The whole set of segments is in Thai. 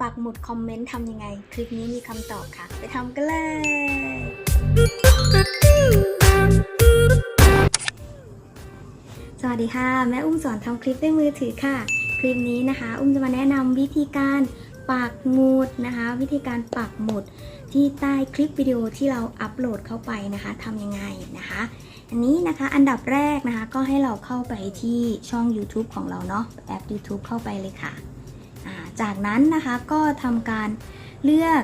ปักหมุดคอมเมนต์ทำยังไง คลิปนี้มีคำตอบค่ะ ไปทำกันเลย สวัสดีค่ะ แม่อุ้มสอนทำคลิปด้วยมือถือค่ะ คลิปนี้นะคะ อุ้มจะมาแนะนำวิธีการปักหมุดนะคะ วิธีการปักหมุดที่ใต้คลิปวิดีโอที่เราอัปโหลดเข้าไปนะคะทำยังไงนะคะ อันนี้นะคะอันดับแรกนะคะก็ให้เราเข้าไปที่ช่อง YouTube ของเราเนาะแอป YouTube เข้าไปเลยค่ะ จากนั้นนะคะก็ทำการเลือก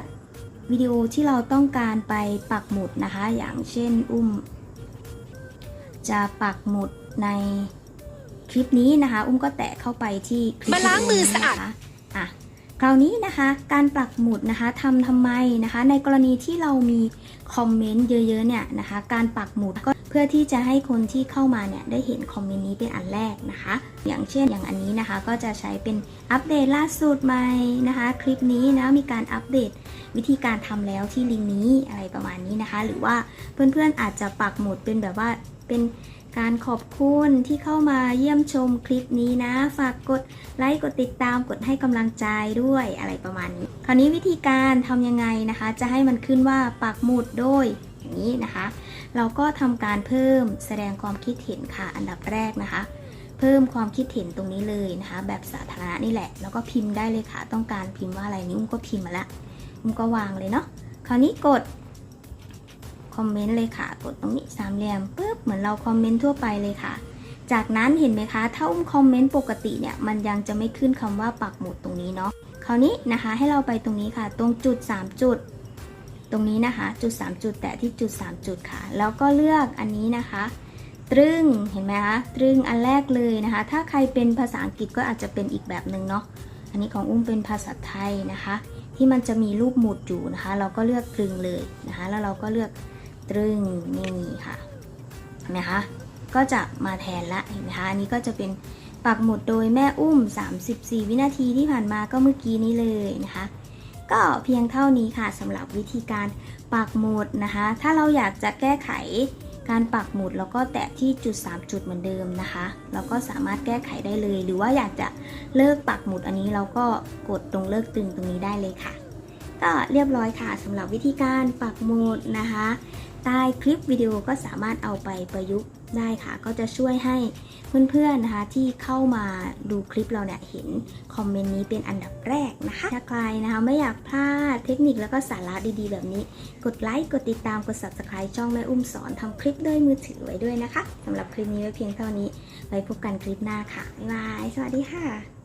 วิดีโอที่เราต้องการไปปักหมุดนะคะ อย่างเช่นอุ้ม จะปักหมุดในคลิปนี้นะคะ อุ้มก็แตะเข้าไปที่คลิปมาล้างมือสะอาดวิดีโนี้นะคะอะคราวนี้นะคะการปักหมุดนะคะทำทำไมนะคะ ในกรณีที่เรามีคอมเมนต์เยอะๆเนี่ยนะคะ การปักหมุดก็เพื่อที่จะให้คนที่เข้ามาเนี่ยได้เห็นคอมเมนต์นี้เป็นอันแรกนะคะ อย่างเช่นอย่างอันนี้นะคะ ก็จะใช้เป็นอัปเดตล่าสุดใหม่นะคะ คลิปนี้นะมีการอัปเดตวิธีการทำแล้วที่ลิงก์นี้อะไรประมาณนี้นะคะ หรือว่าเพื่อนๆอาจจะปักหมุดเป็นแบบว่าเป็นการขอบคุณที่เข้ามาเยี่ยมชมคลิปนี้นะ ฝากกดไลค์กดติดตามกดให้กำลังใจด้วยอะไรประมาณนี้ คราวนี้วิธีการทำยังไงนะคะ จะให้มันขึ้นว่าปักหมุดโดย อย่างนี้นะคะ เราก็ทำการเพิ่มแสดงความคิดเห็นค่ะ อันดับแรกนะคะ เพิ่มความคิดเห็นตรงนี้เลยนะคะ แบบสาธารณะนี่แหละ แล้วก็พิมพ์ได้เลยค่ะ ต้องการพิมพ์ว่าอะไรนี่อุ้มก็พิมพ์มาละอุ้มก็วางเลยเนาะ คราวนี้กดคอมเมนต์เลยค่ะ กดตรงนี้สามเหลี่ยมปุ๊บเหมือนเราคอมเมนต์ทั่วไปเลยค่ะ จากนั้นเห็นไหมคะถ้าอุ้มคอมเมนต์ปกติเนี่ยมันยังจะไม่ขึ้นคำว่าปักหมุดตรงนี้เนาะคราวนี้นะคะให้เราไปตรงนี้ค่ะ ตรงจุด 3 จุด ตรงนี้นะคะ จุด 3 จุดแตะที่จุด 3 จุดค่ะ แล้วก็เลือกอันนี้นะคะ ตรึงเห็นไหมคะตรึงอันแรกเลยนะคะ ถ้าใครเป็นภาษาอังกฤษก็อาจจะเป็นอีกแบบหนึ่งเนาะอันนี้ของอุ้มเป็นภาษาไทยนะคะ ที่มันจะมีรูปหมุดอยู่นะคะ เราก็เลือกตรึงเลยนะคะ แล้วเราก็เลือกตรึงนี่ค่ะเห็นไหมคะก็จะมาแทนละเห็นไหมคะอันนี้ก็จะเป็นปักหมุดโดยแม่อุ้ม 34 วินาทีที่ผ่านมาก็เมื่อกี้นี้เลยนะคะ ก็เพียงเท่านี้ค่ะสำหรับวิธีการปักหมุดนะคะ ถ้าเราอยากจะแก้ไขการปักหมุดแล้วก็แตะที่จุด 3 จุดเหมือนเดิมนะคะเราก็สามารถแก้ไขได้เลย หรือว่าอยากจะเลิกปักหมุดอันนี้เราก็กดตรงเลิกตึงตรงนี้ได้เลยค่ะ ก็เรียบร้อยค่ะสำหรับวิธีการปักหมุดนะคะ ใต้คลิปวิดีโอก็สามารถเอาไปประยุกต์ได้ค่ะ ก็จะช่วยให้เพื่อนๆนะคะที่เข้ามาดูคลิปเราเนี่ยเห็นคอมเมนต์นี้เป็นอันดับแรกนะคะ ถ้าใครนะคะไม่อยากพลาดเทคนิคแล้วก็สาระดีๆ แบบนี้ กดไลค์ กดติดตาม กด subscribe ช่องแม่อุ้มสอนทำคลิปด้วยมือถือไว้ด้วยนะคะสำหรับคลิปนี้ไว้เพียงเท่านี้ไว้พบกันคลิปหน้าค่ะบ๊ายบายสวัสดีค่ะ